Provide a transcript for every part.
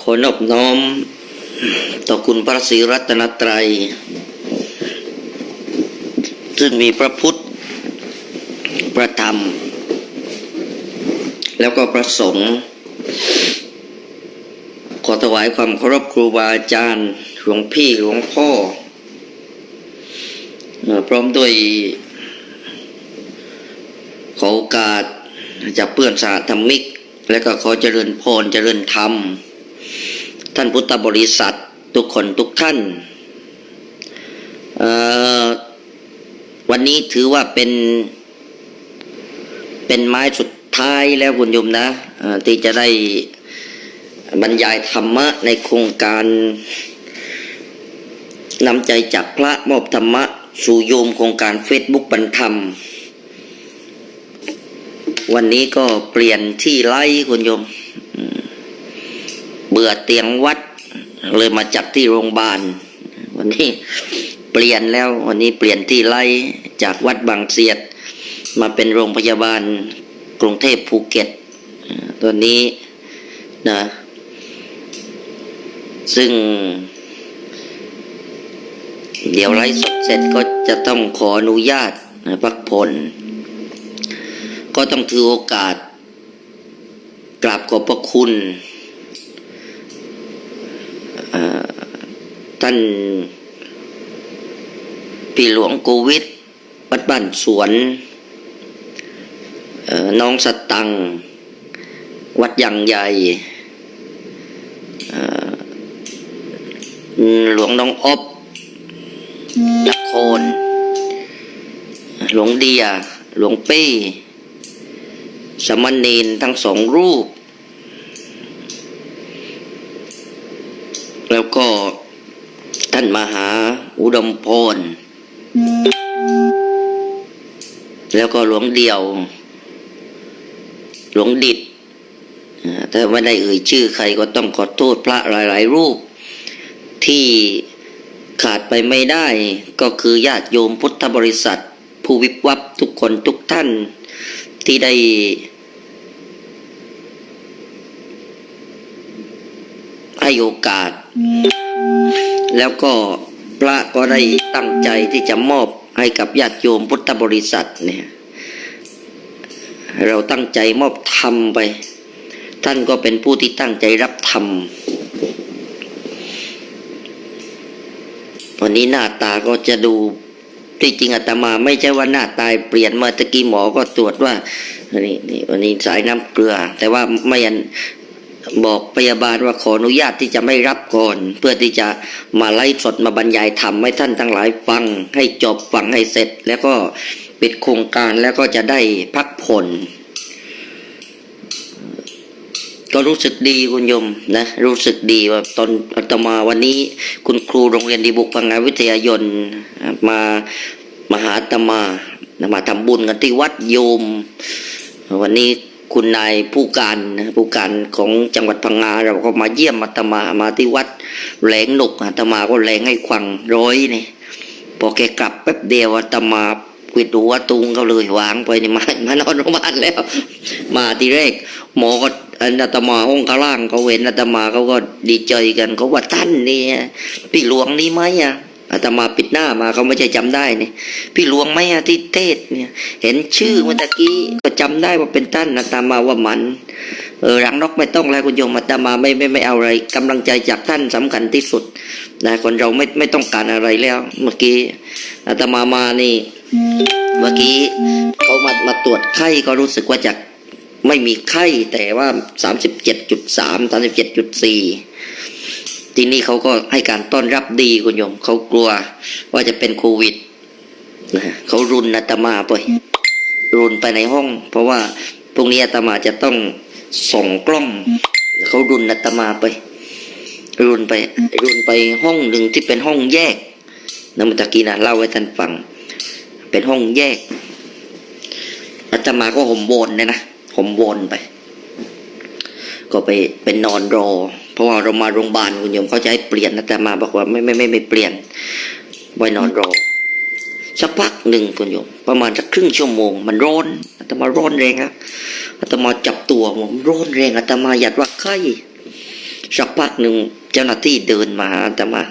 ขอนอบน้อม ต่อคุณพระศรีรัตนตรัย ซึ่งมีพระพุทธ พระธรรม แล้วก็พระสงฆ์ขอถวายความเคารพครูบาอาจารย์หลวงพี่หลวงพ่อเอ่อพร้อมด้วยขอโอกาสจากเพื่อนสาธรรมิก และก็ขอเจริญพรเจริญธรรม ท่านพุทธบริษัททุกคนทุกท่าน วันนี้ถือว่าเป็น เป็นไม้สุดท้ายแล้วคุณโยมนะที่จะได้บรรยายธรรมะในโครงการนำใจจากพระมอบธรรมะ สู่โยมโครงการเฟซบุ๊กบรรธรรม วันนี้ก็เปลี่ยนที่ไล่คุณโยมอืมเบื่อเตียงวัด เลยมาจัดที่โรงพยาบาล วันนี้เปลี่ยนแล้ว วันนี้เปลี่ยนที่ไล่จากวัดบางเสียด มาเป็นโรงพยาบาลกรุงเทพภูเก็ตตัวนี้นะซึ่ง เดี๋ยวไลฟ์สดเสร็จก็จะต้องขออนุญาตพักผ่อน ก็ต้องถือโอกาส กราบขอบพระคุณท่านพี่หลวงโกวิทวัดบ้านสวนน้องสตัง วัดยังใหญ่หลวงน้องอบนครหลวงเดีย หลวงเป้ สมณเณรทั้งสองรูป แล้วก็ท่านมหาอุดมพร แล้วก็หลวงเดียว หลวงดิดถ้าไม่ได้เอ่ยชื่อใครก็ต้องขอโทษพระหลาย ๆ รูป ที่ขาดไปไม่ได้ก็คือญาติโยมพุทธบริษัท ผู้วิบวับทุกคนทุกท่าน ที่ได้ให้โอกาส แล้วก็พระก็ได้ตั้งใจที่จะมอบให้กับญาติโยมพุทธบริษัทเนี่ย เราตั้งใจมอบธรรมไป ท่านก็เป็นผู้ที่ตั้งใจรับธรรมวันนี้หน้าตาก็จะดู ที่จริงอาตมาไม่ใช่ว่าหน้าตายเปลี่ยนเมื่อตะกี้หมอก็ตรวจว่านี่นี่วันนี้สายน้ำเกลือ แต่ว่าไม่ยันบอกพยาบาลว่าขออนุญาตที่จะไม่รับก่อน เพื่อที่จะมาไล่สดมาบรรยายธรรมให้ท่านทั้งหลายฟัง ให้จบฟังให้เสร็จ แล้วก็ปิดโครงการแล้วก็จะได้พักผ่อน ก็รู้สึกดีคุณโยมนะรู้สึกดีว่าตอนอาตมาวันนี้ คุณครูโรงเรียนดีบุกพังงานวิทยายนมามาหาอาตมามาทำบุญกันที่วัดโยม วันนี้คุณนายผู้การนะผู้การของจังหวัดพังงาเราก็มาเยี่ยมอาตมามาที่วัดแหลงหนุกอาตมาก็แหลงให้ควังร้อยนี่พอแกกลับแป๊บเดียวอาตมา ปิดหัวตุงเขาเลยวางไปนี่มามานอนโรงพยาบาลแล้ว มาทีแรก หมอก็อันอาตมาห้องข้างล่างเขาเห็นอาตมาเขาก็ดีใจกันเขาว่าท่านนี่พี่หลวงนี่ไหมอะอาตมาปิดหน้ามาเขาไม่ใช่จำได้นี่พี่หลวงไหมอะที่เทศเนี่ย เห็นชื่อเมื่อกี้ก็จำได้ว่าเป็นท่านอาตมาว่ามันเออรังนกไม่ต้องแล้วคุณโยมอาตมาไม่ไม่ไม่เอาอะไรกำลังใจจากท่านสำคัญที่สุดนะคนเราไม่ไม่ต้องการอะไรแล้ว เมื่อกี้อาตมามานี่ เมื่อกี้เขามามาตรวจไข้ก็รู้สึกว่าจะไม่มีไข้แต่ว่าสามสิบเจ็ดจุดสามสามสิบเจ็ดจุดสี่ที่นี้เขาก็ให้การต้อนรับดีคุณโยมเขากลัวว่าจะเป็นโควิดนะเขารุนอาตมาไปรุนไปในห้อง เพราะว่าพรุ่งนี้อาตมาจะต้องส่งกล้องเขารุนอาตมาไป รุนไป รุนไปห้องหนึ่งที่เป็นห้องแยกนะเมื่อตะกี้นะเล่าให้ท่านฟัง เป็นห้องแยกอาตมาก็ห่มวนเนี่ยนะห่มวนไป ก็ไปเป็นนอนรอ เพราะว่าเรามาโรงพยาบาลคุณโยมเขาจะให้เปลี่ยนอาตมาบอกว่าไม่ไม่ไม่ไม่เปลี่ยนไว้นอนรอสักพักหนึ่งคุณโยม ประมาณสักครึ่งชั่วโมง มันร้อนอาตมาร้อนแรงครับอาตมาจับตัวผมร้อนแรงอาตมาหยัดว่าไข้สักพักหนึ่งเจ้าหน้าที่เดินมาอาตมา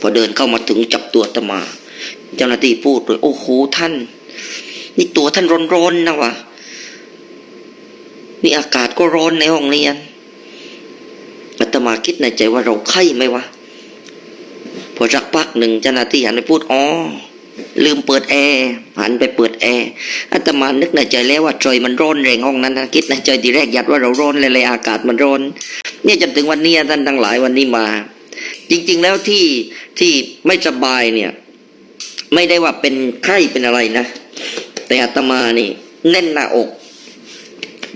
พอเดินเข้ามาถึงจับตัวอาตมา เจ้าหน้าที่พูดเลยโอ้โหท่าน นี่ตัวท่านร้อนๆนะวะนี่อากาศก็ร้อนในห้องเรียนอาตมาคิดในใจว่าเราไข้ไหมวะพอสักพักหนึ่งเจ้าหน้าที่หันไปพูดอ๋อลืมเปิดแอร์หันไปเปิดแอร์อาตมานึกในใจแล้วว่าใจมันร้อนแรงห้องนั้นนะคิดในใจทีแรกยัดว่าเราร้อนเลยเลยอากาศมันร้อน เนี่ยจนถึงวันนี้ท่านทั้งหลายวันนี้มา จริง ๆ แล้วที่ที่ไม่สบายเนี่ย ไม่ได้ว่าเป็นไข้เป็นอะไรนะ แต่อาตมานี่ แน่นหน้าอก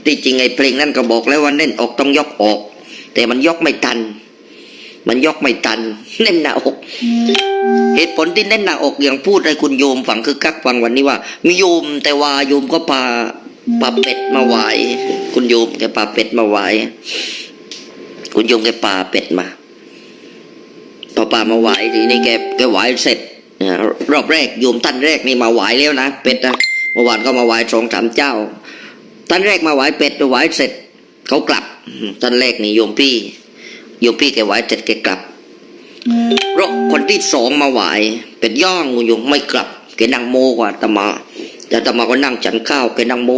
ที่จริงไอ้เพลงนั่นก็บอกแล้วว่าแน่นอกต้องยกออก แต่มันยกไม่ทัน มันยกไม่ทัน แน่นหน้าอก เหตุผลที่แน่นหน้าอกอย่างพูดให้คุณโยมฟังคือกักฟังวันนี้ว่า มีโยมแต่ว่าโยมก็พาปลาเป็ดมาไหวคุณโยมแกปลาเป็ดมาไหวคุณโยมแกปลาเป็ดมาพอปลามาไหวทีนี้แกแกไหวเสร็จ รอบแรกโยมท่านแรกนี่มาไหวแล้วนะเป็ดนะเมื่อวานก็มาไหวสองสามเจ้าท่านแรกมาไหวเป็ดไปไหวเสร็จเขากลับท่านแรกนี่โยมพี่โยมพี่แกไหวเสร็จแกกลับรถคนที่สองมาไหวเป็ดย่างงูอยู่ไม่กลับแกนั่งโมกว่าตมาแต่ตมาก็นั่งฉันข้าวแกนั่งโม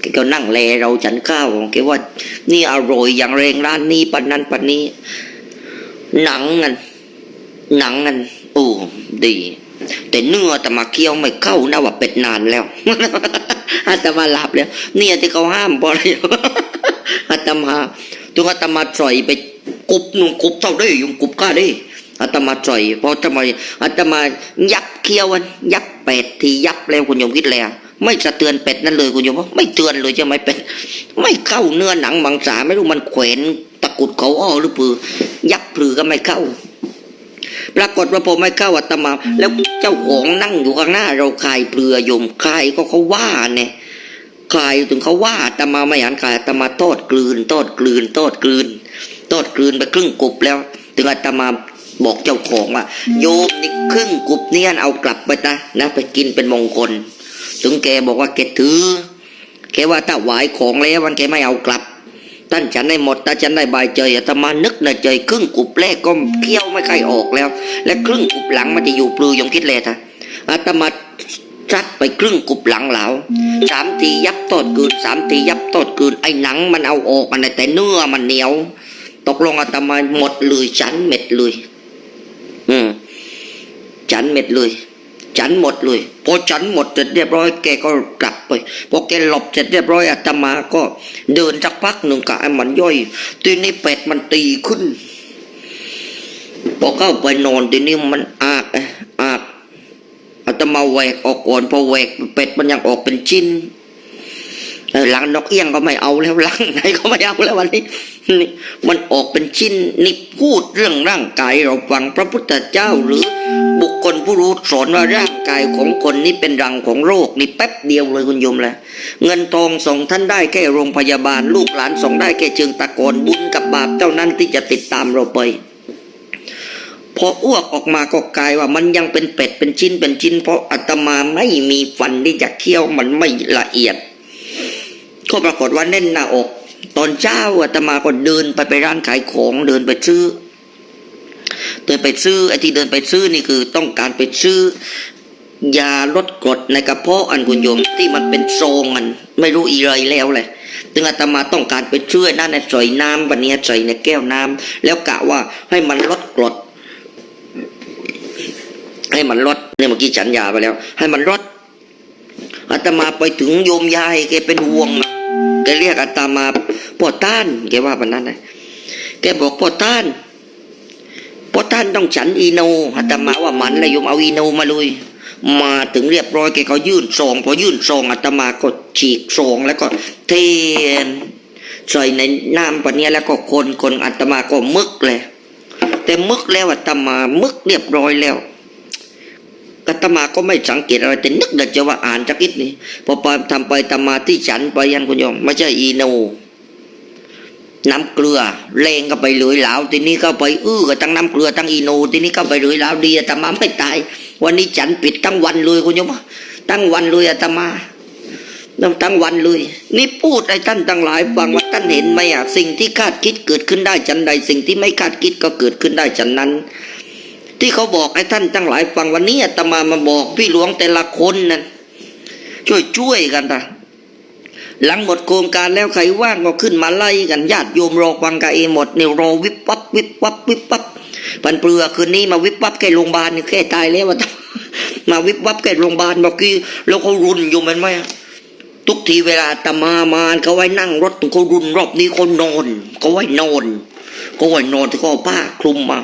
แกก็นั่งแลเราฉันข้าวแกว่า นี่อร่อยอย่างแรงร้านนี้ปันนั้นปันนี้ หนังกันหนังกัน ดี แต่เนื้ออาตมาเคี้ยวไม่เข้านะว่าเป็ดนานแล้วอาตมาหลับแล้ว เนี่ยที่เขาห้ามเพราะอะไรอาตมาถึงอาตมาจ่อยไปกุบหนุ่มกุบเท่าได้ยุงกุบก้าได้อาตมาจ่อยเพราะอาตมอาตมายับเคี้ยวันยับเป็ดทียับแล้วคุณโยมคิดแล้วไม่สะเทือนเป็ดนั่นเลยคุณโยมว่าไม่เตือนเลยใช่ไหมเป็ดไม่เข้าเนื้อหนังมังสาไม่รู้มันแขวนตะกุดเขาอ้อหรือเปล่ายับปลือก็ไม่เข้า ปรากฏว่าพอไม่เข้าอาตมา แล้วเจ้าของนั่งอยู่ข้างหน้า เราคายเปลือยมคายก็เขาว่าเนี่ยคายถึงเขาว่าอาตมาไม่หันคายอาตมาโทษกลืนโทษกลืนโทษกลืนโทษกลืนไปครึ่งกุบแล้ว ถึงอาตมาบอกเจ้าของว่าโยมนี่ครึ่งกุบเนี่ยเอากลับไปนะนะไปกินเป็นมงคล ถึงแกบอกว่าแกถือแกว่าถ้าไหวายของแล้วมันแกไม่เอากลับ ท่านฉันได้หมดถ้าฉันได้บายเจยอาตมานึกในใจ ครึ่งกุบแรกก็เคี้ยวไม่ค่อยออกแล้ว และครึ่งกุบหลังมันจะอยู่ปลือยงคิดเลยท่ะอาตมาจัดไปครึ่งกุบหลังเหลาสามทียับตอดกืนสามทียับตอดกืนไอ้หนังมันเอาออกมันแต่เนื้อมันเหนียว ตกลงอาตมาหมดเลยฉันเม็ดเลย อืมฉันเม็ดเลย ฉันหมดเลยพอฉันหมดเสร็จเรียบร้อยแกก็กลับไปพอแกหลบเสร็จเรียบร้อยอาตมาก็เดินสักพักหนึ่งกะไอ้มันย่อยทีนี้เป็ดมันตีขึ้นพอเข้าไปนอนทีนี้มันอากเอ้ยอากอาตมาแหวกออกก่อนพอแหวกเป็ดมันยังออกเป็นชิ้น เออหลังนกเอี้ยงก็ไม่เอาแล้วหลังไหนก็ไม่เอาแล้ววันนี้ มันออกเป็นชิ้นนี่พูดเรื่องร่างกายเราฟังพระพุทธเจ้าหรือ บุคคลผู้รู้สอนว่าร่างกายของคนนี้เป็นรังของโรคนี่แป๊บเดียวเลยคุณโยมแหละเงินทองส่งท่านได้แค่โรงพยาบาล ลูกหลานส่งได้แค่เชิงตะกอนบุญกับบาปเท่านั้นที่จะติดตามเราไปพออ้วกออกมาก็กลายว่ามันยังเป็นเป็ดเป็นชิ้นเป็นชิ้น เพราะอาตมาไม่มีฟันที่จะเคี้ยวมันไม่ละเอียด ก็ปรากฏว่าแน่นหน้าอก ตอนเช้าอาตมาก็เดินไปไปร้านขายของเดินไปซื้อ เดินไปซื้อไอ้ที่เดินไปซื้อนี่คือต้องการไปซื้อยาลดกรดในกระเพาะอันคุณโยมที่มันเป็นซองมัน ไม่รู้อีไรแล้วเลยถึงอาตมาต้องการไปช่วยนั่นในใส่น้ำวันนี้ใส่ในแก้วน้ำแล้วกะว่าให้มันลดกรดให้มันลดเนี่ยเมื่อกี้ฉันยาไปแล้ว ให้มันลด อาตมาไปถึงโยมยายแกเป็นห่วงแกเรียกอาตมาพ่อต้านแกว่าแบบนั้นนะแกบอกพ่อต้านพราะท่านต้องฉันอีโนอาตมาว่ามันเลยโยมเอาอีโนมาเลยมาถึงเรียบร้อยแกก็ยื่นซองพอยื่นซองอาตมาก็ฉีกซองแล้วก็เทนใส่ในน้ำปะเนี้ยแล้วก็คนคนอาตมาก็มึกเลย แต่มึกแล้วอาตมามึกเรียบร้อยแล้ว อาตมาก็ไม่สังเกตอะไรแต่นึกเดจะว่าอ่านจักิดนี่พอไปทำไปทำมาที่ฉันไปยันคุณโยมไม่ใช่อีโนน้ำเกลือเลงก็ไปเหลือยเหลาทีนี้ก็ไปอื้อกับทั้งน้ำเกลือทั้งอีโนทีนี้ก็ไปเหลือยเหลาดีอาตมาไม่ตาย วันนี้ฉันปิดทั้งวันเลยคุณโยมทั้งวันเลยอาตมาทั้งทั้งวันเลย นี่พูดให้ท่านทั้งหลายฟังว่าท่านเห็นไหมอะสิ่งที่คาดคิดเกิดขึ้นได้จันใด สิ่งที่ไม่คาดคิดก็เกิดขึ้นได้จันนั้น ที่เขาบอกให้ท่านทั้งหลายฟังวันนี้อาตมามาบอกพี่หลวงแต่ละคนนั่นช่วยช่วยกันนะหลังหมดโครงการแล้วใครว่างก็ขึ้นมาไล่กันญาติโยมรอฟังกันเองหมดเนี่ยรอวิบวับวิบวับวิบวับปันเปลือคืนนี้มาวิบวับแค่โรงพยาบาลนี่แค่ตายแล้วว่ามาวิบวับแค่โรงพยาบาลเมื่อกี้แล้วเขารุนอยู่มันไหมทุกทีเวลาตมามาเขาไว้นั่งรถเขารุนรอบนี้เขานอนเขาไว้นอนเขาไว้นอนที่เขาเอาผ้าคลุมมา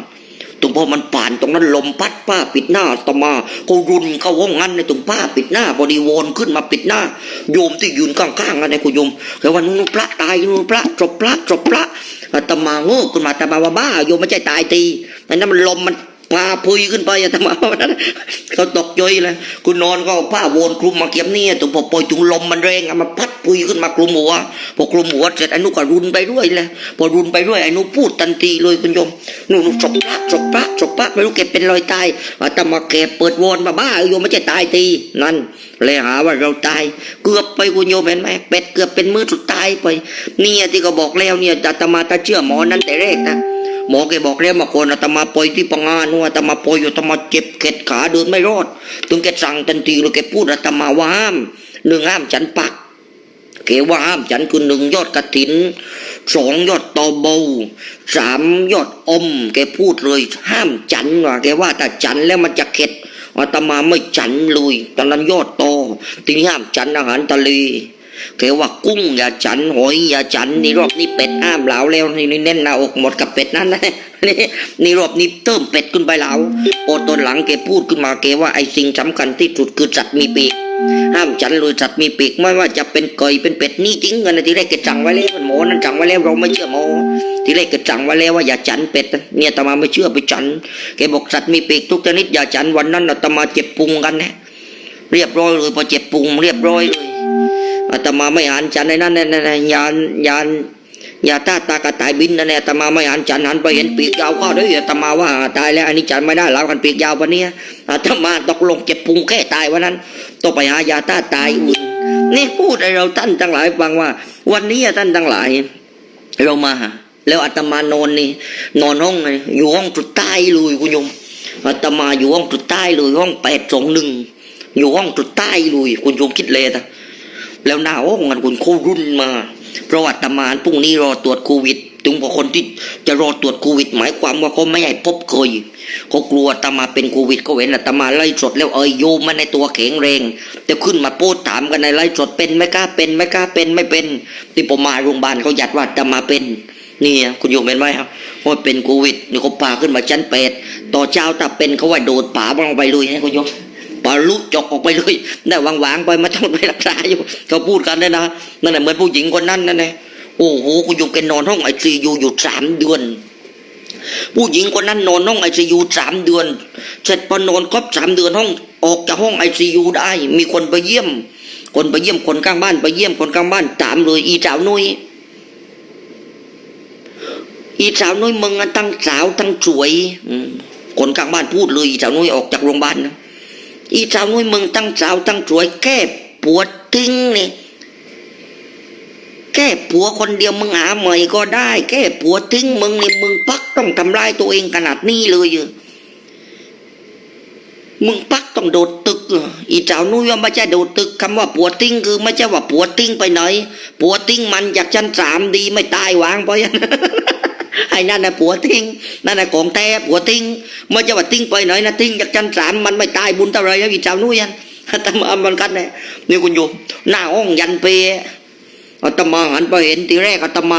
ตรงพอมันผ่านตรงนั้นลมพัดผ้าปิดหน้าตมาก็รุนเข้าห้องนั้นในตรงผ้าปิดหน้าบริวรขึ้นมาปิดหน้า โยมที่ยืนข้างๆกันในคุโยมแล้ววันนู้นพระตายนู้นพระจบพระจบพระตมาโง่ขึ้นมาตมาว่าบ้าโยมไม่ใช่ตายตีแต่นั้นมันลมมัน พาพุยขึ้นไปอาตมาว่านั้นเขาตกใจเลยคุณนอนก็ผ้าโวนคลุมมาเก็บเนี่ยตัวพอปล่อยจุงลมมันแรงอะมันพัดพุยขึ้นมากลุ่มหัวพอกลุ่มหัวเสร็จไอ้นุก็รุนไปด้วยเลยพอรุนไปด้วยไอ้นุพูดทันทีเลยคุณโยมนู่นจบพระจบพระจบพระไม่รู้เก็บเป็นรอยตายอาตมาแกเปิดวนมาบ้าโยมไม่ใช่ตายตีนั่นเลยหาว่าเราตายเกือบไปคุณโยมเห็นไหมเป็ดเกือบเป็นมือสุดท้ายไปเนี่ยที่ก็บอกแล้วเนี่ยอาตมาตาเชื่อหมอนั้นแต่แรกนะ หมอแกบอกแล้วมาก่อนอาตมาปล่อยที่ปังงานนู่นอาตมาปล่อยอยู่อาตมาเจ็บเข็ดขาเดินไม่รอดถึงแกสั่งทันทีเลยแกพูดอาตมาว่าห้ามหนึ่งห้ามฉันปักแกว่าห้ามฉันคือหนึ่งยอดกระถินสองยอดตอเบาสามยอดอม แกพูดเลยห้ามฉันว่าแกว่าถ้าฉันแล้วมันจะเข็ดอาตมาไม่จันเลยตอนนั้นยอดโตที่ห้ามจันอาหารทะเล แกว่ากุ้งอย่าจันหอยอย่าจันนี่รอบนี้เป็ดห้ามเหลาแล้วนี่แน่นหน้าอกหมดกับเป็ดนั้นนะนี่นี่รอบนี้เติมเป็ดขึ้นไปเหลาโอตอนหลังแกพูดขึ้นมาแกว่าไอ้สิ่งสำคัญที่สุดคือสัตว์มีปีกห้ามจันเลยสัตว์มีปีกไม่ว่าจะเป็นไก่เป็นเป็ดนี่จริงกันนะทีแรกแกจังไว้แล้วหมอนั้นจังไว้แล้วเราไม่เชื่อหมอทีแรกแกจังไว้แล้วว่าอย่าจันเป็ดเนี่ยตมาไม่เชื่อไปจันแกบอกสัตว์มีปีกทุกชนิดอย่าฉันวันนั้นอาตมาเจ็บพุงกันนะเรียบร้อยเลยพอเจ็บพุงเรียบร้อยเลย อาตมาไม่อ่านฉันในนั้นนะนะยานยานยาตาตากระต่ายบินนั่นแหละอาตมาไม่อ่านฉันหันไปเห็นปีกยาวเข้าด้วยอาตมาว่าตายแล้วอันนี้ฉันไม่ได้แล้วกันปีกยาววันนี้อาตมาตกลงเจ็บพุงแค่ตายวันนั้นต้องไปหายาตาตายอุ่นนี่พูดให้เราท่านทั้งหลายฟังว่า วันนี้ท่านทั้งหลาย เรามา แล้วอาตมานอนนี่นอนห้องอยู่ห้องสุดใต้เลยคุณโยมอาตมาอยู่ห้องสุดใต้เลยห้องแปดสองหนึ่งอยู่ห้องสุดใต้เลยคุณโยมคิดเลยนะ แล้วหน้าห้องกันคุณเขารุ่นมาเพราะว่าอาตมาพรุ่งนี้รอตรวจโควิดถึงบอกคนที่จะรอตรวจโควิด หมายความว่าเขาไม่ให้พบเคยเขากลัวตมาเป็นโควิดเขาเห็นอาตมาไล่สดแล้วเอยโยมมันในตัวแข็งแรงแต่ขึ้นมาโพสถามกันในไล่สดเป็นไม่กล้าเป็นไม่กล้าเป็นไม่เป็นที่ผมมาโรงพยาบาลเขาหยัดว่าตมาเป็นนี่คุณโยมเห็นไหมครับว่าเป็นโควิดนี่เขาพาขึ้นมาชั้นแปดต่อเช้าถ้าเป็นเขาว่าโดดป่าลงไปเลยนะคุณโยม ป่าลุจกออกไปเลยได้วางๆไปไม่ต้องไปรักษาอยู่เขาพูดกันเลยนะนั่นแหละเหมือนผู้หญิงคนนั้นนั่นแหละโอ้โหคุณโยมแกนอนห้องไอซียูอยู่สามเดือน ผู้หญิงคนนั้นนอนห้องไอซียูสามเดือน เสร็จพอนอนครบสามเดือนห้องออกจากห้องไอซียูได้ มีคนไปเยี่ยม คนไปเยี่ยมคนข้างบ้านไปเยี่ยมคนข้างบ้านถามเลยอีสาวนุ้ยอีสาวนุ้ยมึงอะทั้งสาวทั้งสวยอืคนข้างบ้านพูดเลยอีสาวนุ้ยออกจากโรงพยาบาลนะ อีสาวนุ้ยมึงทั้งสาวทั้งสวยแค่ปวดทิ้งนี่แค่ผัวคนเดียวมึงหาใหม่ก็ได้แค่ผัวทิ้งมึงนี่มึงพักต้องทำลายตัวเองขนาดนี้เลยเมึงพักต้องโดดตึกอีสาวนุ้ยว่าไม่ใช่โดดตึกคำว่าผัวทิ้งคือไม่ใช่ว่าผัวทิ้งไปไหนผัวทิ้งมันจากชั้นสามดีไม่ตายวางไปอ้ นั่นน่ะผัวทิ้งนั่นน่ะของแท้ผัวทิ้งไม่ใช่ว่าทิ้งไปไหนนะทิ้งจากชั้นสามมันไม่ตายบุญเท่าไรนะอีสาวนุ้ยันอาตมามันกันเนี่ยนี่คุณโยมหน้าห้องยันเปย์อาตมาหันไปเห็นทีแรกอาตมา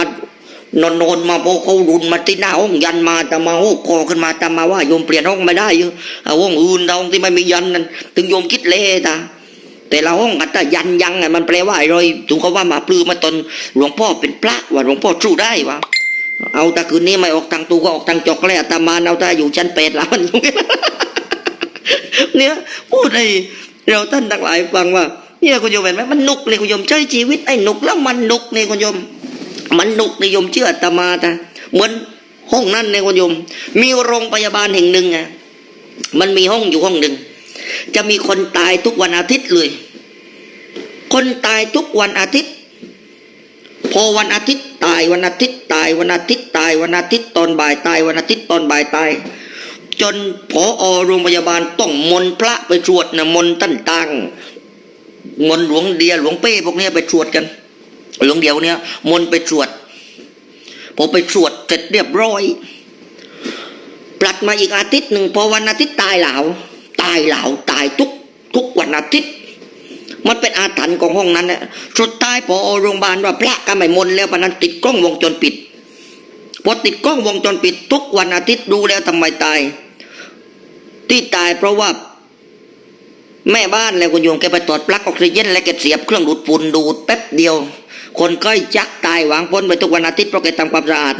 นอนนอนมาพอเขารุนมาที่หน้าห้องยันมาอาตมาโอ้คอขึ้นมาอาตมาว่าโยมเปลี่ยนห้องไม่ได้เยอะเอาห้องอื่นเอาห้องที่ไม่มียันนั่นถึงโยมคิดเละตาแต่ละห้องอัตยันยังไงมันแปลว่าอะไรถูกเขาว่ามาปลือมาตนหลวงพ่อเป็นพระว่าหลวงพ่อสู้ได้วะ เอาต่คืนนี้ไม่ออกทางตูก็ออกทางจอกแล้วอามาเอาต่อยู่ชั้นเป็ดแล้วมันอยู่เนี่ยพูดให้เราท่านทั้งหลายฟังว่าเนี่ยคุณโยมเห็นไหมมันนุกเลยคุณโยมใช้ชีวิตไอ้นุกแล้วมันนุกเนี่ยคุณโยม มันนุกนิยมเชื่ออามาต่เหมือนห้องนั้นเนี่ยคุณโยม มีโรงพยาบาลแห่งหนึ่งอะมันมีห้องอยู่ห้องหนึ่งจะมีคนตายทุกวันอาทิตย์เลย คนตายทุกวันอาทิตย์ พอวันอาทิตย์ตายวันอาทิตย์ตายวันอาทิตย์ตายวันอาทิตย์ตอนบ่ายตายวันอาทิตย์ตอนบ่ายตาย จนพออโรงพยาบาลต้องมนพระไปตรวจนะมนตั้นตังมนหลวงเดียหลวงเป้พวกนี้ไปตรวจกัน หลวงเดียวเนี้ยมนไปตรวจพอไปตรวจเสร็จเรียบร้อยปลัดมาอีกอาทิตย์หนึ่งพอวันอาทิตย์ตายเหลาตายเหลาตายทุกทุกวันอาทิตย์ มันเป็นอาถรรพ์ของห้องนั้นแหละสุดท้ายพอโรงพยาบาลว่าพระก็ไม่มนแล้วปนั้นติดกล้องวงจรปิดพอติดกล้องวงจรปิด ทุกวันอาทิตย์ดูแล้วทำไมตาย ที่ตายเพราะว่า แม่บ้านแล้วคุณโยมแกไปตรวจปลั๊กออกซิเจนและแกเสียบเครื่องดูดฝุ่นดูดแป๊บเดียว คนก็จักตายหวังพ้นไปทุกวันอาทิตย์เพราะแกทำความสะอาด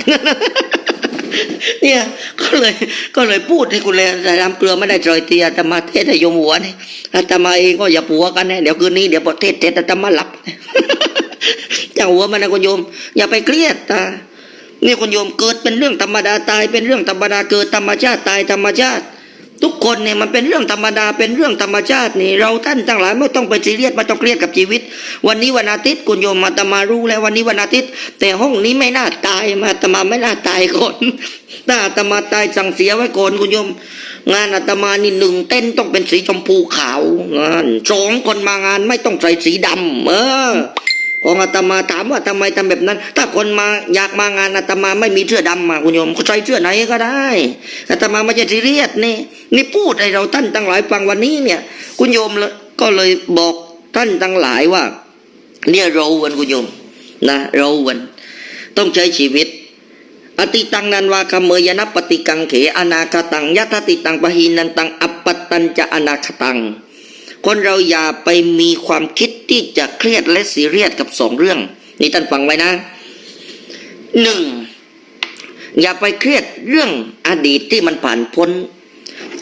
เนี่ยก็เลยก็เลยพูดให้คุณเลยแต่ทำเกลือไม่ได้จอยเตียแต่มาเทศโยมหัวนี่แต่มาเองก็อย่าปัวกันนะเดี๋ยวคืนนี้เดี๋ยวประเทศเทศอาตมาหลับเจ้าหัวมันนะคุณโยม อย่าไปเครียดตานี่คุณโยมเกิดเป็นเรื่องธรรมดาตายเป็นเรื่องธรรมดาเกิดธรรมชาติตายธรรมชาติ ทุกคนเนี่ยมันเป็นเรื่องธรรมดาเป็นเรื่องธรรมชาตินี่เราท่านทั้งหลายไม่ต้องไปซีเรียสไม่ต้องเครียดกับชีวิต วันนี้วันอาทิตย์คุณโยมมาตมารู้แล้ววันนี้วันอาทิตย์ แต่ห้องนี้ไม่น่าตายมาตมาไม่น่าตายก่อนถ้าอาตมาตายสั่งเสียไว้ก่อนคุณโยม งานอาตมานี่หนึ่งเต้นต้องเป็นสีชมพูขาวงานสองคนมางานไม่ต้องใส่สีดำเออ ของอาตมาถามว่าทำไมทำแบบนั้น ถ้าคนมาอยากมางานอาตมาไม่มีเสื้อดำมาคุณโยมก็ใส่เสื้อไหนก็ได้อาตมาไม่ใช่ซีเรียสนี่นี่พูดให้เราท่านทั้งหลายฟังวันนี้เนี่ย คุณโยมเลยก็เลยบอกท่านทั้งหลายว่า เนี่ยเราวันคุณโยมนะเราวันต้องใช้ชีวิตอติตังนันวาคเมยนปฏิกังเขอนาคตังยัตติตังปะหินันตังอัปปตตันจะอนาคตัง คนเราอย่าไปมีความคิดที่จะเครียดและซีเรียสกับสองเรื่องนี่ท่านฟังไว้นะหนึ่งอย่าไปเครียดเรื่องอดีตที่มันผ่านพ้น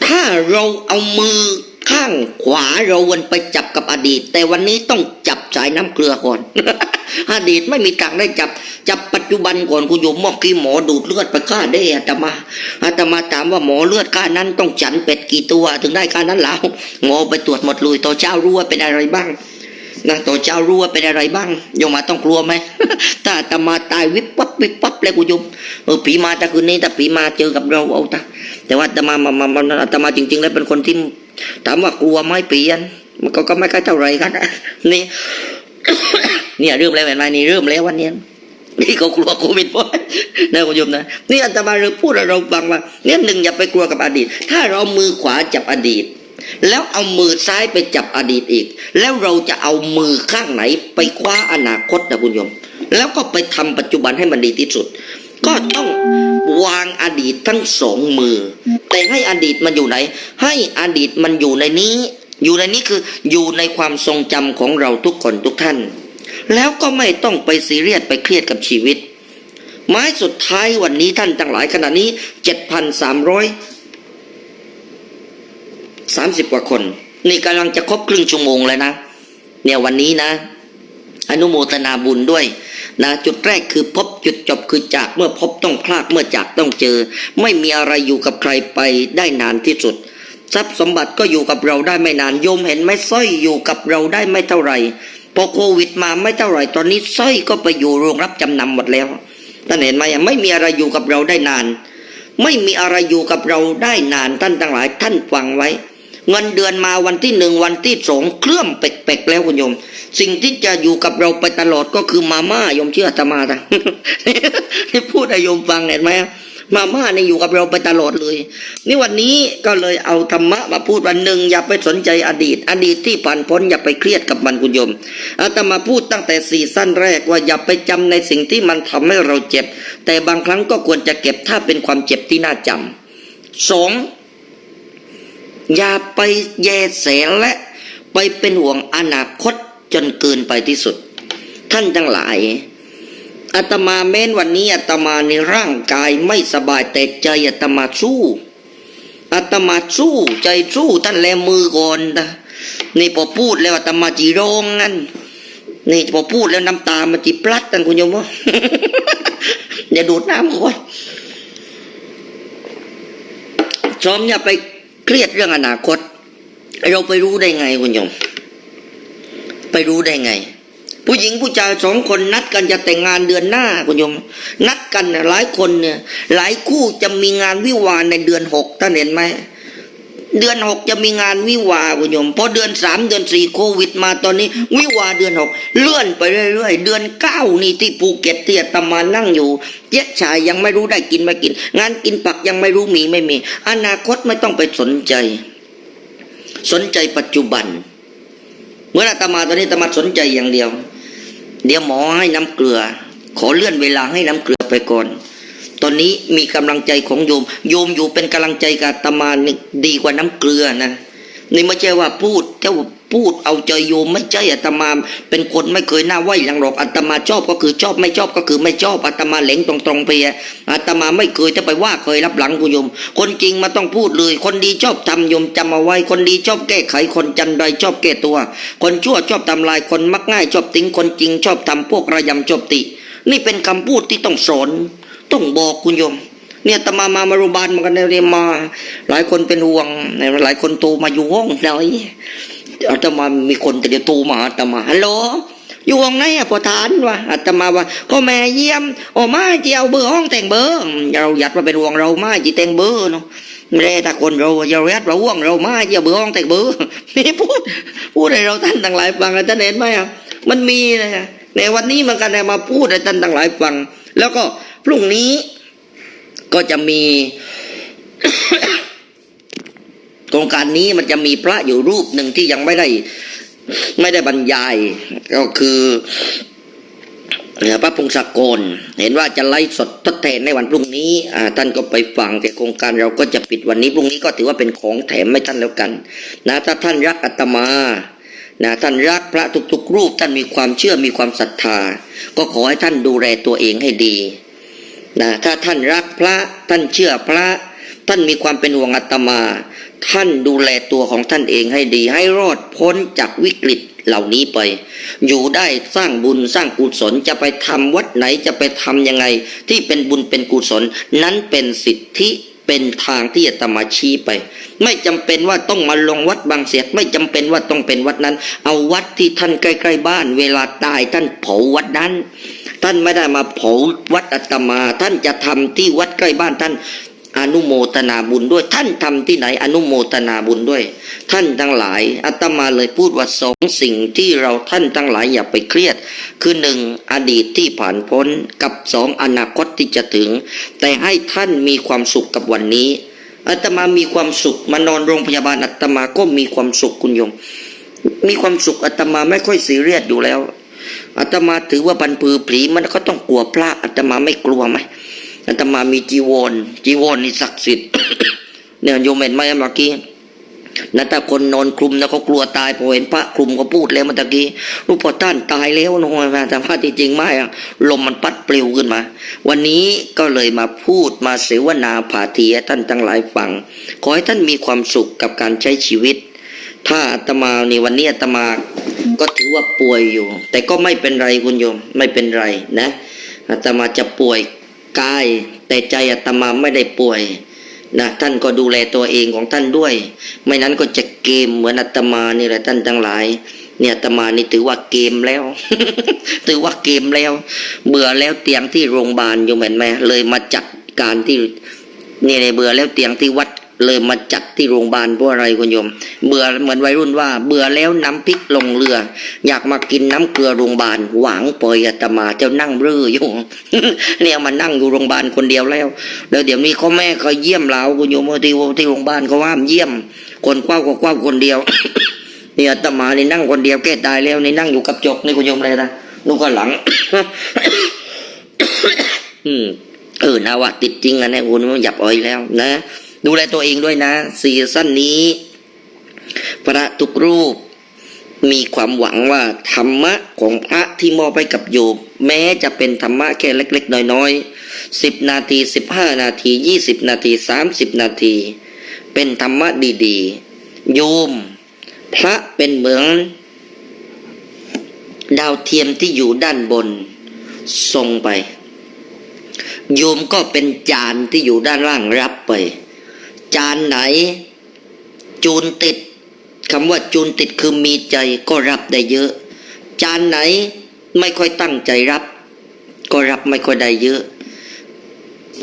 ถ้าเราเอามือข้างขวาเราวนไปจับกับอดีต แต่วันนี้ต้องจับสายน้ำเกลือก่อน อดีตไม่มีทางได้จับ จับปัจจุบันก่อนคุณโยมเมื่อกี้หมอดูดเลือดไปฆ่าได้อาตมาอาตมาถามว่าหมอเลือดค่านั้นต้องฉันเป็ดกี่ตัว ถึงได้ค่านั้นแล้วหมอไปตรวจหมดเลยตัวเจ้ารู้ว่าเป็นอะไรบ้างนะตัวเจ้ารู้ว่าเป็นอะไรบ้างโยมมาต้องกลัวไหมถ้าอาตมาตายวิบวับวิบวับเลยคุณโยมเออผีมาแต่คืนนี้แต่ผีมาเจอกับเราเอาตาแต่ว่าอาตมามามามาอาตมาจริง ๆ แล้วเป็นคนที่ถามว่ากลัวไหมเปลี่ยนมันก็ก็ไม่ค่อยเท่าไรกันนี่ เนี่ยเริ่มแล้วเห็นไหมนี่เริ่มแล้ววันนี้นี่เขากลัวโควิดป่ะนะคุณโยมนะนี่อาตมาเราพูดเราฟังว่าเนี่ยหนึ่งอย่าไปกลัวกับอดีต ถ้าเรามือขวาจับอดีต แล้วเอามือซ้ายไปจับอดีตอีก แล้วเราจะเอามือข้างไหนไปคว้าอนาคตนะคุณโยม แล้วก็ไปทำปัจจุบันให้มันดีที่สุด ก็ต้องวางอดีตทั้งสองมือ แต่ให้อดีตมันอยู่ไหน ให้อดีตมันอยู่ในนี้ อยู่ในนี้คืออยู่ในความทรงจำของเราทุกคนทุกท่าน แล้วก็ไม่ต้องไปซีเรียสไปเครียดกับชีวิต ไม้สุดท้ายวันนี้ท่านทั้งหลายขณะนี้เจ็ดพันสามร้อยสามสิบกว่าคน นี่กำลังจะครบครึ่งชั่วโมงแล้วนะ เนี่ยวันนี้นะ อนุโมทนาบุญด้วยนะจุดแรกคือพบจุดจบคือจากเมื่อพบต้องพลากเมื่อจากต้องเจอ ไม่มีอะไรอยู่กับใครไปได้นานที่สุด ทรัพย์สมบัติก็อยู่กับเราได้ไม่นานโยมเห็นไหมสร้อยอยู่กับเราได้ไม่เท่าไหร่พอโควิดมาไม่เท่าไหร่ ตอนนี้สร้อยก็ไปอยู่โรงรับจำนำหมดแล้วท่านเห็นไหมไม่มีอะไรอยู่กับเราได้นาน ไม่มีอะไรอยู่กับเราได้นานท่านทั้งหลาย ท่านฟังไว้ เงินเดือนมาวันที่หนึ่งวันที่สองเคลื่อมเปกๆแล้วคุณโยม สิ่งที่จะอยู่กับเราไปตลอดก็คือมาม่าโยมเชื่ออาตมาจ้ะนี่พูดให้โยมฟังเห็นไหม มาม่านี่อยู่กับเราไปตลอดเลย นี่วันนี้ก็เลยเอาธรรมะมาพูดวันหนึ่งอย่าไปสนใจอดีต อดีตที่ผ่านพ้นอย่าไปเครียดกับมันคุณโยมอาตมาพูดตั้งแต่สี่สั้นแรกว่าอย่าไปจำในสิ่งที่มันทำให้เราเจ็บ แต่บางครั้งก็ควรจะเก็บถ้าเป็นความเจ็บที่น่าจำสองอย่าไปแยแสและไปเป็นห่วงอนาคตจนเกินไปที่สุด ท่านทั้งหลาย อาตมาแม้นวันนี้อาตมาในร่างกายไม่สบายแต่ใจอาตมาสู้อาตมาสู้ใจสู้ท่านแลมือก่อนนะนี่พอพูดแล้วอาตมาจีร้องงั้นนี่พอพูดแล้วน้ำตามันจีพลัดกันคุณโยมว่าอย่าดูดน้ำก่อนชอมอย่าไปเครียดเรื่องอนาคต เราไปรู้ได้ไงคุณโยม ไปรู้ได้ไง ผู้หญิงผู้ชายสองคนนัดกันจะแต่งงานเดือนหน้าคุณโยม นัดกันน่ะหลายคนเนี่ย หลายคู่จะมีงานวิวาในเดือนหกท่านเห็นไหมเดือนหกจะมีงานวิวาคุณโยมพอเดือนสามเดือนสี่โควิดมาตอนนี้ วิวาเดือนหกเลื่อนไปเรื่อยๆเดือนเก้านี่ที่ภูเก็ตที่อาตมานั่งอยู่เจ๊ชายยังไม่รู้ได้กินไม่กิน งานกินปักยังไม่รู้มีไม่มี อนาคตไม่ต้องไปสนใจ สนใจปัจจุบัน เมื่ออาตมาตอนนี้ตมาสนใจอย่างเดียว เดี๋ยวหมอให้น้ำเกลือ ขอเลื่อนเวลาให้น้ำเกลือไปก่อน ตอนนี้มีกำลังใจของโยม โยมอยู่เป็นกำลังใจกับตมานี่ดีกว่าน้ำเกลือนะ นี่ไม่ใช่ว่าพูดเจ้าพูดเอาใจโยมไม่ใช่อาตมา เป็นคนไม่เคยหน้าไหวหลังหรอกอาตมาชอบก็คือชอบไม่ชอบก็คือไม่ชอบอาตมาเหลงตรงๆไปอะอาตมาไม่เคยจะไปว่าเคยรับหลังคุณโยม คนจริงมาต้องพูดเลย คนดีชอบทำโยมจำเอาไว้ คนดีชอบแก้ไขคนจันไรชอบแก้ตัว คนชั่วชอบทำลายคนมักง่ายชอบติ้งคนจริงชอบทำพวกระยำชอบติ นี่เป็นคำพูดที่ต้องสอนต้องบอกคุณโยม เนี่ยตมามามาโรงพยาบาลมากันเนี่ยมา หลายคนเป็นห่วง หลายคนโตมาอยู่ห้องไหนอาตมามีคนแต่เดียวโตมาหาอาตมาฮัลโหลอยู่ห้องไหนอะพอทานวะอาตมาว่าก็แม่เยี่ยมออกมาจีเอาเบอร์ห้องแต่งเบอร์ เราหยัดมาเป็นห่วงเรามาจีแต่งเบอร์เนาะไม่ได้ถ้าคนเราอย่าเรียดเราห่วงเรามาจีเอาเบอร์ห้องแต่งเบอร์นี่พูดพูดให้เราท่านทั้งหลายฟังนะท่านเห็นไหมอะมันมีนะในวันนี้มันกันมาพูดให้ท่านทั้งหลายฟัง แล้วก็พรุ่งนี้ ก็จะมี โครงการนี้มันจะมีพระอยู่รูปหนึ่งที่ยังไม่ได้ ไม่ได้บรรยาย ก็คือพระพงศกรเห็นว่าจะไลฟ์สดทดแทนในวันพรุ่งนี้ท่านก็ไปฟังแต่โครงการเราก็จะปิดวันนี้พรุ่งนี้ก็ถือว่าเป็นของแถมให้ท่านแล้วกันนะถ้าท่านรักอาตมานะท่านรักพระทุกๆรูปท่านมีความเชื่อมีความศรัทธา ก็ขอให้ท่านดูแลตัวเองให้ดี นะถ้าท่านรักพระท่านเชื่อพระ ท่านมีความเป็นห่วงอาตมา ท่านดูแลตัวของท่านเองให้ดี ให้รอดพ้นจากวิกฤตเหล่านี้ไป อยู่ได้สร้างบุญสร้างกุศลจะไปทำวัดไหนจะไปทำยังไง ที่เป็นบุญเป็นกุศล นั้นเป็นสิทธิเป็นทางที่อาตมาชี้ไป ไม่จำเป็นว่าต้องมาลงวัดบางเสียดไม่จำเป็นว่าต้องเป็นวัดนั้น เอาวัดที่ท่านใกล้ๆบ้าน เวลาตายท่านเผาวัดนั้น ท่านไม่ได้มาเผาวัดอาตมา ท่านจะทำที่วัดใกล้บ้านท่านอนุโมทนาบุญด้วย ท่านทำที่ไหนอนุโมทนาบุญด้วย ท่านทั้งหลายอาตมาเลยพูดว่าสองสิ่งที่เราท่านทั้งหลายอย่าไปเครียด คือหนึ่งอดีตที่ผ่านพ้นกับสองอนาคตที่จะถึง แต่ให้ท่านมีความสุขกับวันนี้อาตมามีความสุขมานอนโรงพยาบาลอาตมาก็มีความสุขคุณโยมมีความสุขอาตมาไม่ค่อยซีเรียสอยู่แล้ว อาตมาถือว่าบันพือผีมันก็ต้องกลัวพระอาตมาไม่กลัวไหมอาตมามีจีวรจีวรนี่ศักดิ์สิทธิ์เนี่ยโยมเห็นไหมเมื่อกี้นะถ้าคนนอนคลุมนะเขากลัวตายพอเห็นพระคลุมก็พูดแล้วเมื่อกี้ลูกพอท่านตายแล้วนะมาแต่ว่าจริงๆไม่อะลมมันพัดปลิวขึ้นมา วันนี้ก็เลยมาพูดมาเสวนาผาเทีให้ท่านทั้งหลายฟัง ขอให้ท่านมีความสุขกับการใช้ชีวิต ถ้าอาตมาในวันนี้อาตมาก็ถือว่าป่วยอยู่ แต่ก็ไม่เป็นไรคุณโยมไม่เป็นไรนะอาตมาจะป่วยกาย แต่ใจอาตมาไม่ได้ป่วยนะท่านก็ดูแลตัวเองของท่านด้วย ไม่นั้นก็จะเกมเหมือนอาตมานี่แหละท่านทั้งหลาย เนี่ยอาตมานี่ถือว่าเกมแล้ว ถือว่าเกมแล้ว เบื่อแล้วเตียงที่โรงพยาบาลอยู่เหมือนไหมเลยมาจัดการที่เนี่ยเบื่อแล้วเตียงที่วัด เลยมาจัดที่โรงพยาบาลเพราะอะไรคุณโยม เบื่อเหมือนวัยรุ่นว่า เบื่อแล้วน้ำพริกลงเรือ อยากมากินน้ำเกลือโรงพยาบาลหวังปล่อยอาตมาเจ้านั่งรื่อยู่เนี่ยมานั่งอยู่โรงพยาบาลคนเดียวแล้วแล้วเดี๋ยวนี้เขาแม่เขาเยี่ยมเราคุณโยมที่ที่โรงพยาบาลเขาห้ามเยี่ยม คนกว้าวก็กว้าวคนเดียวเนี่อาตมานี่นั่งคนเดียวแก้ตายแล้วนี่นั่งอยู่กับจกนี่คุณโยมอะไรนะนูนก็หลัง อืมเออนะว่าติดจริงอะเนี่ยคุณมันหยับอ่อยแล้วนะ ดูแลตัวเองด้วยนะซีซั่นนี้ พระทุกรูป มีความหวังว่าธรรมะของพระที่มอบให้กับโยมแม้จะเป็นธรรมะแค่เล็ก ๆ น้อยๆสิบนาทีสิบห้านาทียี่สิบนาทีสามสิบนาที เป็นธรรมะดีๆ โยม พระเป็นเหมือนดาวเทียมที่อยู่ด้านบนส่งไป โยมก็เป็นจานที่อยู่ด้านล่างรับไป จานไหน จูนติดคำว่าจูนติดคือมีใจก็รับได้เยอะ จานไหนไม่ค่อยตั้งใจรับ ก็รับไม่ค่อยได้เยอะ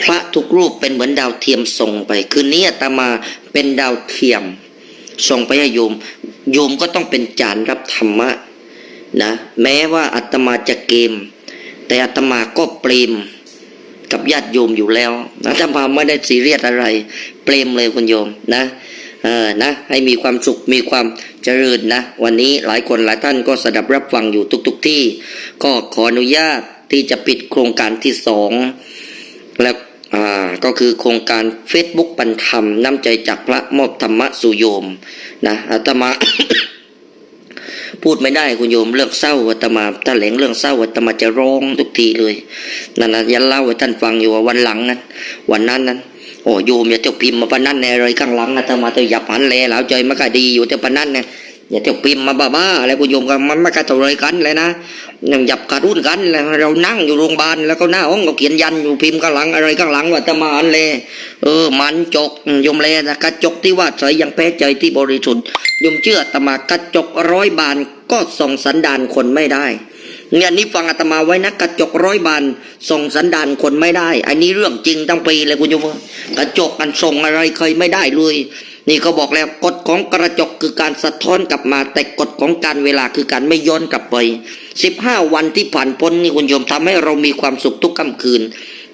พระทุกรูปเป็นเหมือนดาวเทียมส่งไป คืนนี้อาตมาเป็นดาวเทียม ส่งไปให้โยม โยมก็ต้องเป็นจานรับธรรมะนะ แม้ว่าอาตมาจะเกม แต่อาตมาก็เปรม กับญาติโยมอยู่แล้วอาตมาไม่ได้ซีเรียสอะไร เปรมเลยคุณโยมนะเออนะให้มีความสุขมีความเจริญนะ วันนี้หลายคนหลายท่านก็สดับรับฟังอยู่ทุกๆทที่ ก็ขออนุญาตที่จะปิดโครงการที่สองและอ่าก็คือโครงการ Facebook ปันธรรมน้ำใจจากพระมอบธรรมะสู่โยมนะอาตมา พูดไม่ได้คุณโยมเรื่องเศร้าอาตมาถ้าแหลงเรื่องเศร้าอาตมาจะร้องทุกทีเลยนั่นนะยันเล่าให้ท่านฟังอยู่ว่าวันหลังนั้น วันนั้นนั้นโอ้โยมอย่าเจ้าพิมพ์มาปนั้นแน่เลยข้างหลังอาตมาเที่ยหยับหันแลแล้วใจมันก็ดีอยู่เที่ยวปนนั้นเนี่ย อย่าเที่ยวพิมพ์มาบ้าๆอะไรคุณโยมก็มันไม่กระตุเลยกันเลยนะยังหยับกระรุ่นกันแล้วเรานั่งอยู่โรงพยาบาลแล้วก็หน้าห้องก็เขียนยันอยู่พิมพ์ข้างหลังอะไรข้างหลังว่าตมาหันแลเออ มันจกโยมแลนะกระจกที่ว่าใสยังแพ้ใจที่บริสุทธิ์ยมเชื่อตมากระจกร้อยบานก็ส่องสันดานคนไม่ได้เนี่ยนี่ฟังอาตมาไว้นะกระจกร้อยบานส่งสันดานคนไม่ได้ อันนี้เรื่องจริงตั้งปีเลยคุณโยมกระจกกันส่งอะไรเคยไม่ได้เลย นี่ก็บอกแล้วกฎของกระจกคือการสะท้อนกลับมา แต่กฎของการเวลาคือการไม่ย้อนกลับไปสิบห้าวันที่ผ่านพ้นนี่คุณโยมทำให้เรามีความสุขทุกค่ำคืน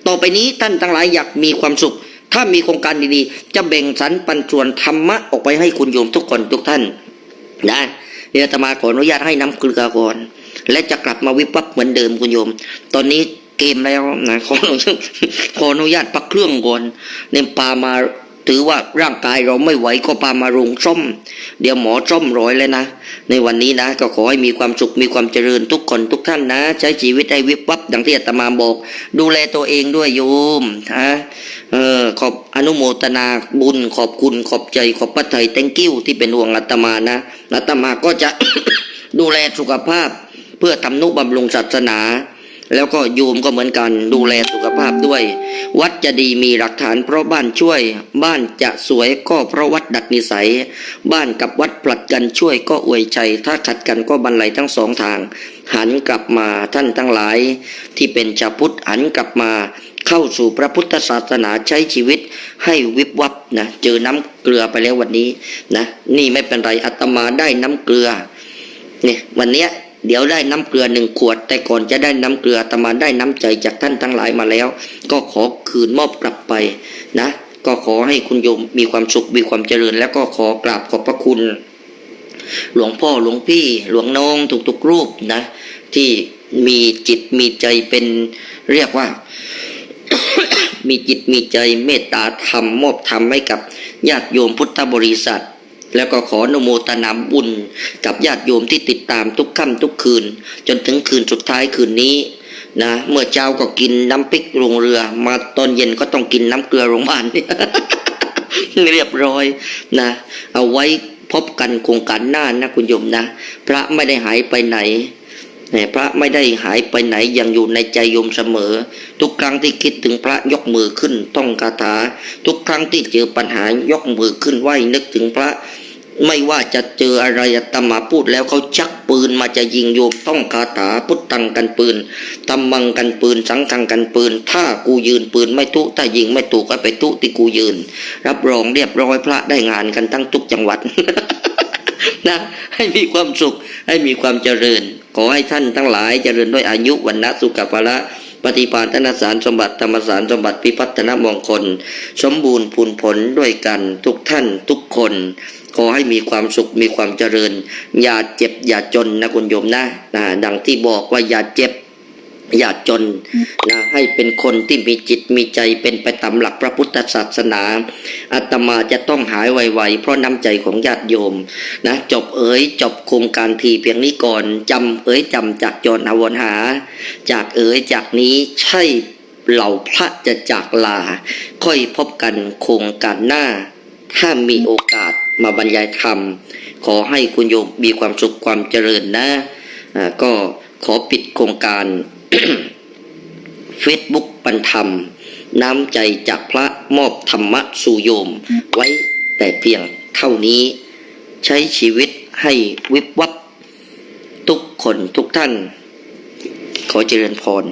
ต่อไปนี้ท่านทั้งหลายอยากมีความสุข ถ้ามีโครงการดีๆ จะแบ่งสรรปันส่วนธรรมะออกไปให้คุณโยมทุกคนทุกท่านนะเดี๋ยวอาตมาขออนุญาตให้น้ำเกลือก่อนและจะกลับมาวิบวับเหมือนเดิมคุณโยม ตอนนี้เกมแล้วนะขอขออนุญาตพักเครื่องก่อนเนี่ยปามา ถือว่าร่างกายเราไม่ไหวก็พามาโรงซ่อม เดี๋ยวหมอซ่อมร้อยเลยนะ ในวันนี้นะ ก็ขอให้มีความสุขมีความเจริญทุกคนทุกท่านนะ ใช้ชีวิตให้วิบวับดังที่อาตมาบอก ดูแลตัวเองด้วยโยมนะเออขอบอนุโมทนาบุญขอบคุณขอบใจขอบพระไทย thank you ที่เป็นห่วงอาตมานะอาตมาก็จะดูแลสุขภาพ เพื่อทำนุบำรุงศาสนา แล้วก็โยมก็เหมือนกันดูแลสุขภาพด้วย วัดจะดีมีหลักฐานเพราะบ้านช่วย บ้านจะสวยก็เพราะวัดดัดนิสัย บ้านกับวัดผลัดกันช่วยก็อวยใจ ถ้าขัดกันก็บรรลัยทั้งสองทาง หันกลับมาท่านทั้งหลาย ที่เป็นชาวพุทธหันกลับมาเข้าสู่พระพุทธศาสนาใช้ชีวิตให้วิบวับนะเจอน้ำเกลือไปแล้ววันนี้นะนี่ไม่เป็นไรอาตมาได้น้ำเกลือเนี่ยวันเนี้ย เดี๋ยวได้น้ำเกลือหนึ่งขวด แต่ก่อนจะได้น้ำเกลือตมาได้น้ำใจจากท่านทั้งหลายมาแล้ว ก็ขอคืนมอบกลับไปนะ ก็ขอให้คุณโยมมีความสุขมีความเจริญ แล้วก็ขอกราบขอบพระคุณ หลวงพ่อหลวงพี่หลวงน้องทุกๆรูปนะ ที่มีจิตมีใจเป็นเรียกว่า มีจิตมีใจเมตตาธรรมมอบธรรมให้กับญาติโยมพุทธบริษัท แล้วก็ขออนุโมทนาบุญกับญาติโยมที่ติดตามทุกค่ำทุกคืน จนถึงคืนสุดท้ายคืนนี้นะเมื่อเช้าก็กินน้ำพริกโรงเรือ มาตอนเย็นก็ต้องกินน้ำเกลือโรงพยาบาลเรียบร้อยนะ เอาไว้พบกันโครงการหน้านะคุณโยมนะ พระไม่ได้หายไปไหนนี่ยพระไม่ได้หายไปไหนยังอยู่ในใจโยมเสมอ ทุกครั้งที่คิดถึงพระยกมือขึ้นต้องคาถา ทุกครั้งที่เจอปัญหายกมือขึ้นไหวนึกถึงพระ ไม่ว่าจะเจออะไรตมาพูดแล้วเขาชักปืนมาจะยิงโยมต้องคาถาพุทธังกันปืนตำมังกันปืน สังฆังกันปืน ถ้ากูยืนปืนไม่ทุถ้ายิงไม่ถูกก็ไปทุที่กูยืน รับรองเรียบร้อยพระได้งานกันทั้งทุกจังหวัดนะให้มีความสุขให้มีความเจริญ ขอให้ท่านทั้งหลายเจริญด้วยอายุวันนะสุขภาระปฏิภาณธนสารสมบัติธรรมสารสมบัติพิพัฒนมงคล สมบูรณ์พูนผลด้วยกันทุกท่านทุกคน ขอให้มีความสุขมีความเจริญ อย่าเจ็บ อย่าจนนะคุณโยมนะนะดังที่บอกว่าอย่าเจ็บอย่าจนนะให้เป็นคนที่มีจิตมีใจเป็นไปตามหลักพระพุทธศาสนาอาตมาจะต้องหายไวๆเพราะน้ำใจของญาติโยมนะจบเอ๋ยจบโครงการทีเพียงนี้ก่อนจำเอ๋ยจำจากจรอวนหา จากเอ๋ยจากนี้ใช่เหล่าพระจะจากลา ค่อยพบกันโครงการหน้า ถ้ามีโอกาส มาบรรยายธรรม ขอให้คุณโยมมีความสุขความเจริญนะอ่าก็ขอปิดโครงการเฟซบุ๊กปันธรรม น้ำใจจากพระมอบธรรมะสู่โยม ไว้แต่เพียงเท่านี้ ใช้ชีวิตให้วิบวับทุกคนทุกท่าน ขอเจริญพร